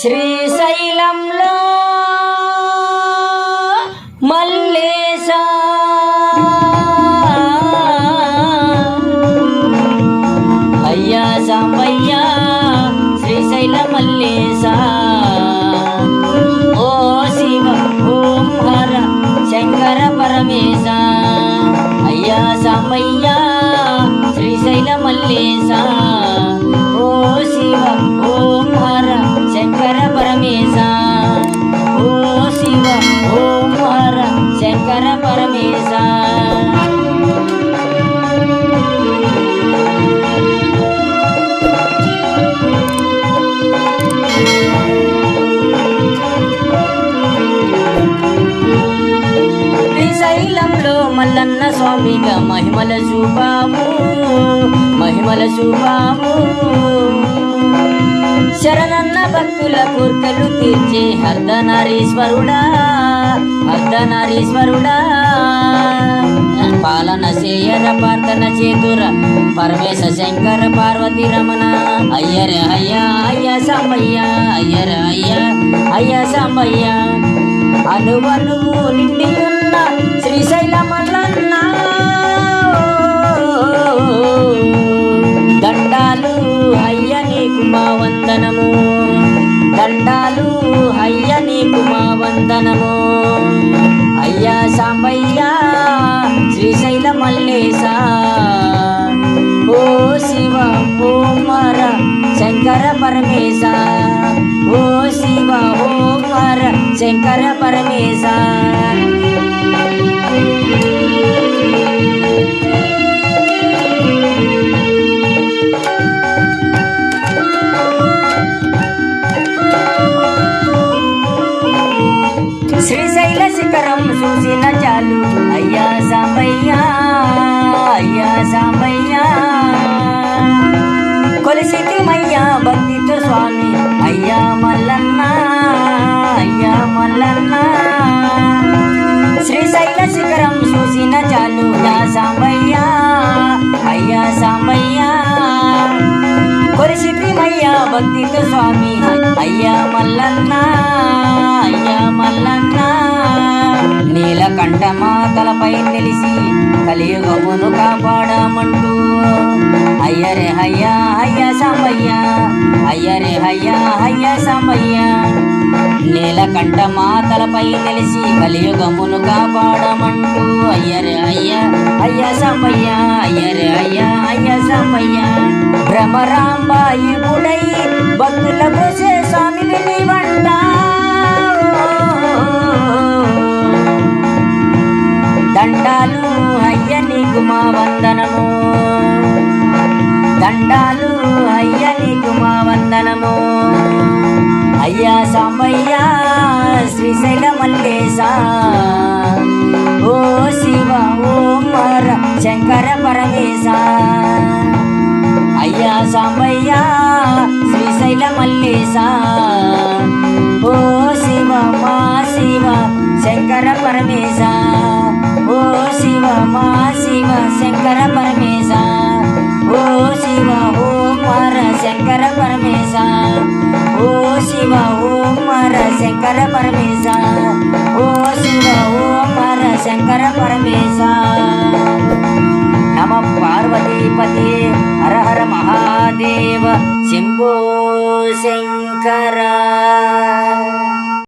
శ్రీశైలంలో మల్లేశ. అయ్యా సాంబయ్య శ్రీశైల మల్లేశ. ఓ శివ ఓం హర శంకర పరమేశ. అయ్యా సాంబయ్య శ్రీశైల మల్లేశ. స్వామిగా మహిమల చూపాము మహిమల చూపాము శరణన్న భక్తుల కోర్కెలు తీర్చే హర్ధనారీశ్వరుడా హర్ధనారీశ్వరుడా. పాలన చేయర ప్రార్థన చేతుర పరమేశ శంకర పార్వతి రమణ. అయ్యర అయ్యా అయ్య సాంబయ్య అయ్యర అయ్యా అయ్య సాంబయ్య అనువనువు నిండి మా వందనము దండాలు అయ్య నీకు మా వందనము అయ్యా సాంబయ్య శ్రీశైల మల్లేశ. ఓ శివ ఓ మర శంకర పరమేశ. ఓ శివ ఓ మర శంకర పరమేశ. శ్రీశైల శిఖరం చూసిన చాలు. అయ్యా సాంబయ్య అయ్యా సాంబయ్య. కొలిసితిమయ్యా భక్తితో స్వామి. అయ్యా మల్లన్న అయ్యా మల్లన్న. శ్రీశైల శిఖరం చూసిన చాలు. యా సాంబయ్య అయ్యా సాంబయ్య. కొలిసితిమయ్యా భక్తితో స్వామి. అయ్యా మల్లన్నా మాతలపై తెలిసి కలియుగమును కాపాడమంటూ. అయ్యరే హయ్యా హయ్యా సాంబయ్య అయ్యరే హయ్యా హయ్యా సాంబయ్య నీలకంఠ మాతలపై తెలిసి కలియుగమును కాపాడమంటూ. అయ్యరే అయ్యా అయ్యా సాంబయ్య అయ్యరే అయ్యా అయ్యా సాంబయ్య భ్రమరాంబాయి గుడై భక్తుల స్వామి వినివంట వంటా. దండాలు అయ్య నీకు మా వందనము. అయ్యా సాంబయ్య శ్రీశైల మల్లేశ. ఓ శివ ఓ శంకర పరమేశ. అయ్యా సాంబయ్య శ్రీశైల మల్లేశ. ఓ శివ మా శివ శంకర పరమేశ. ఓ శివ మా శివ శంకర పరమేశ. శంకర పరమేశ ఓ శివ ఓ మర శంకర పరమేశ నమ పార్వతీపతి హర హర మహాదేవ శంభో శంకర